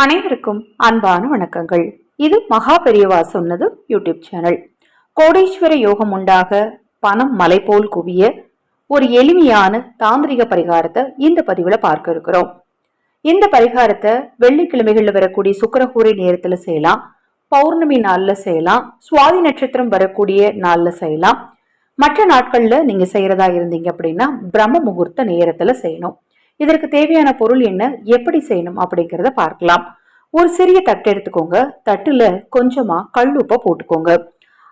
அனைவருக்கும் அன்பான வணக்கங்கள். இது மகா பெரியவா சொன்னது யூடியூப் சேனல். கோடீஸ்வர யோகம் உண்டாக பணம் மலை போல் குவிய ஒரு எளிமையான தாந்திரிக பரிகாரத்தை இந்த பதிவில் பார்க்க இருக்கிறோம். இந்த பரிகாரத்தை வெள்ளிக்கிழமைகளில் வரக்கூடிய சுக்கரகூரை நேரத்தில் செய்யலாம். பௌர்ணமி நாளில் செய்யலாம். சுவாதி நட்சத்திரம் வரக்கூடிய நாளில் செய்யலாம். மற்ற நாட்களில் நீங்கள் செய்கிறதா இருந்தீங்க அப்படின்னா பிரம்ம முகூர்த்த நேரத்தில் செய்யணும். இதற்கு தேவையான பொருள் என்ன? எப்படி செய்யணும்? அப்படிங்கிறத பார்க்கலாம். ஒரு சிறிய தட்டு எடுத்துக்கோங்க. தட்டுல கொஞ்சமா கல்லுப்பை போட்டுக்கோங்க.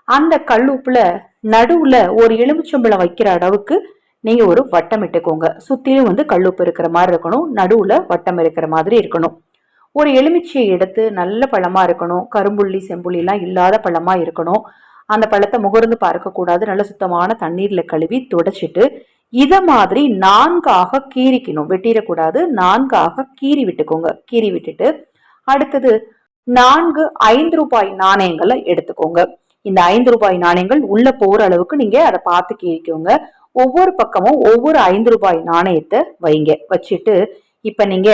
அந்த கல்லுப்புல நடுவுல ஒரு எலுமிச்சம்பழம் வைக்கிற அளவுக்கு நீங்க ஒரு வட்டம் இட்டுக்கோங்க. சுத்திலும் வந்து கல்லுப்பு இருக்கிற மாதிரி இருக்கணும். நடுவுல வட்டம் இருக்கிற மாதிரி இருக்கணும். ஒரு எலுமிச்சையை எடுத்து நல்ல பழமா இருக்கணும். கரும்புள்ளி செம்புள்ளி எல்லாம் இல்லாத பழமா இருக்கணும். அந்த பழத்தை முகர்ந்து பார்க்கக்கூடாது. நல்ல சுத்தமான தண்ணீர்ல கழுவி துடைச்சிட்டு இதை மாதிரி நான்காக கீறிக்கணும். வெட்டிடக்கூடாது. நான்காக கீறி விட்டுக்கோங்க. கீறி விட்டுட்டு அடுத்தது நான்கு ஐந்து ரூபாய் நாணயங்களை எடுத்துக்கோங்க. இந்த ஐந்து ரூபாய் நாணயங்கள் உள்ள போற அளவுக்கு நீங்க அதை பார்த்து கீறிக்கோங்க. ஒவ்வொரு பக்கமும் ஒவ்வொரு ஐந்து ரூபாய் நாணயத்தை வைங்க. வச்சுட்டு இப்ப நீங்க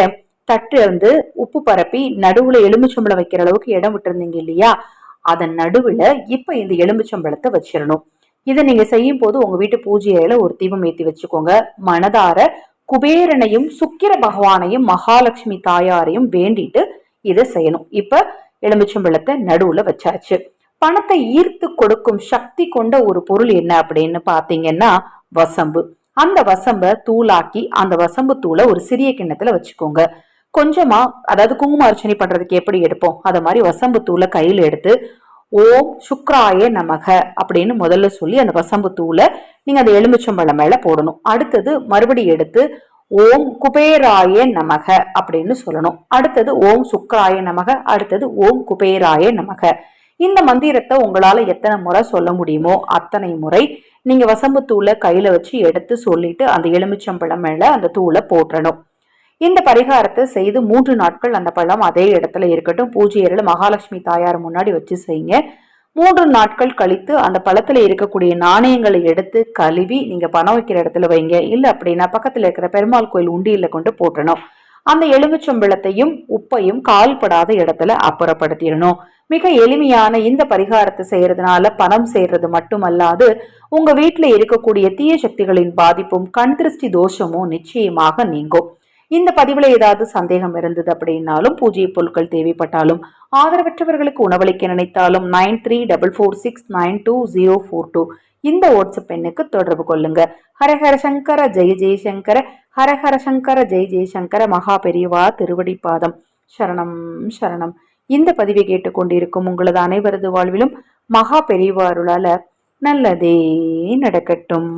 தட்டு வந்து உப்பு பரப்பி நடுவுல எலுமிச்சம்பழம் வைக்கிற அளவுக்கு இடம் விட்டுருந்தீங்க இல்லையா? அதன் நடுவுல இப்ப இந்த எலுமிச்சம்பளத்தை வச்சிடணும். இதை நீங்க செய்யும் போது உங்க வீட்டு பூஜை அறையில ஒரு தீபம் ஏத்தி வச்சுக்கோங்க. மனதார குபேரனையும் சுக்கிர பகவானையும் மகாலட்சுமி தாயாரையும் வேண்டிட்டு இதை செய்யணும். இப்ப எலுமிச்சம்பழத்தை நடுவுல வச்சாச்சு. பணத்தை ஈர்த்து கொடுக்கும் சக்தி கொண்ட ஒரு பொருள் என்ன அப்படின்னு பாத்தீங்கன்னா வசம்பு. அந்த வசம்ப தூளாக்கி அந்த வசம்பு தூளை ஒரு சிறிய கிண்ணத்துல வச்சுக்கோங்க. கொஞ்சமா அதாவது குங்கும அர்ச்சனை பண்றதுக்கு எப்படி எடுப்போம்? அத மாதிரி வசம்பு தூளை கையில எடுத்து ஓம் சுக்ராய நமக அப்படின்னு முதல்ல சொல்லி அந்த பசம்புத்தூளை நீங்கள் அந்த எலுமிச்சம்பழம் மேலே போடணும். அடுத்தது மறுபடி எடுத்து ஓம் குபேராய நமக அப்படின்னு சொல்லணும். அடுத்தது ஓம் சுக்ராய நமக அடுத்தது ஓம் குபேராய நமக. இந்த மந்திரத்தை உங்களால் எத்தனை முறை சொல்ல முடியுமோ அத்தனை முறை நீங்கள் வசம்பு தூளை கையில் வச்சு எடுத்து சொல்லிட்டு அந்த எலுமிச்சம்பழம் மேலே அந்த தூளை போட்டுறணும் இந்த பரிகாரத்தை செய்து மூன்று நாட்கள் அந்த பழம் அதே இடத்துல இருக்கட்டும். பூஜை அறையில மகாலட்சுமி தாயார் முன்னாடி வச்சு செய்யுங்க. மூன்று நாட்கள் கழித்து அந்த பழத்தில் இருக்கக்கூடிய நாணயங்களை எடுத்து கழுவி நீங்கள் பணம் வைக்கிற இடத்துல வைங்க. இல்லை அப்படின்னா பக்கத்தில் இருக்கிற பெருமாள் கோயில் உண்டியில் கொண்டு போட்டணும். அந்த எலுமிச்சம்பழத்தையும் உப்பையும் கால்படாத இடத்துல அப்புறப்படுத்திடணும். மிக எளிமையான இந்த பரிகாரத்தை செய்யறதுனால பணம் சேர்றது மட்டுமல்லாது உங்க வீட்டில் இருக்கக்கூடிய தீய சக்திகளின் பாதிப்பும் கண் திருஷ்டி தோஷமும் நிச்சயமாக நீங்கும். இந்த பதிவில் ஏதாவது சந்தேகம் இருந்தது அப்படின்னாலும் பூஜ்ய பொருட்கள் தேவைப்பட்டாலும் ஆதரவற்றவர்களுக்கு உணவளிக்க நினைத்தாலும் nine three double four six nine two zero four two இந்த வாட்ஸ்அப் எண்ணுக்கு தொடர்பு கொள்ளுங்க. ஹரஹர சங்கர ஜெய ஜெயசங்கர ஹரஹர சங்கர ஜெய ஜெயசங்கர மகா பெரியவா திருவடி பாதம். சரணம் சரணம். இந்த பதிவை கேட்டுக்கொண்டிருக்கும் உங்களது அனைவரது வாழ்விலும் மகா பெரியவாருளால நல்லதே நடக்கட்டும்.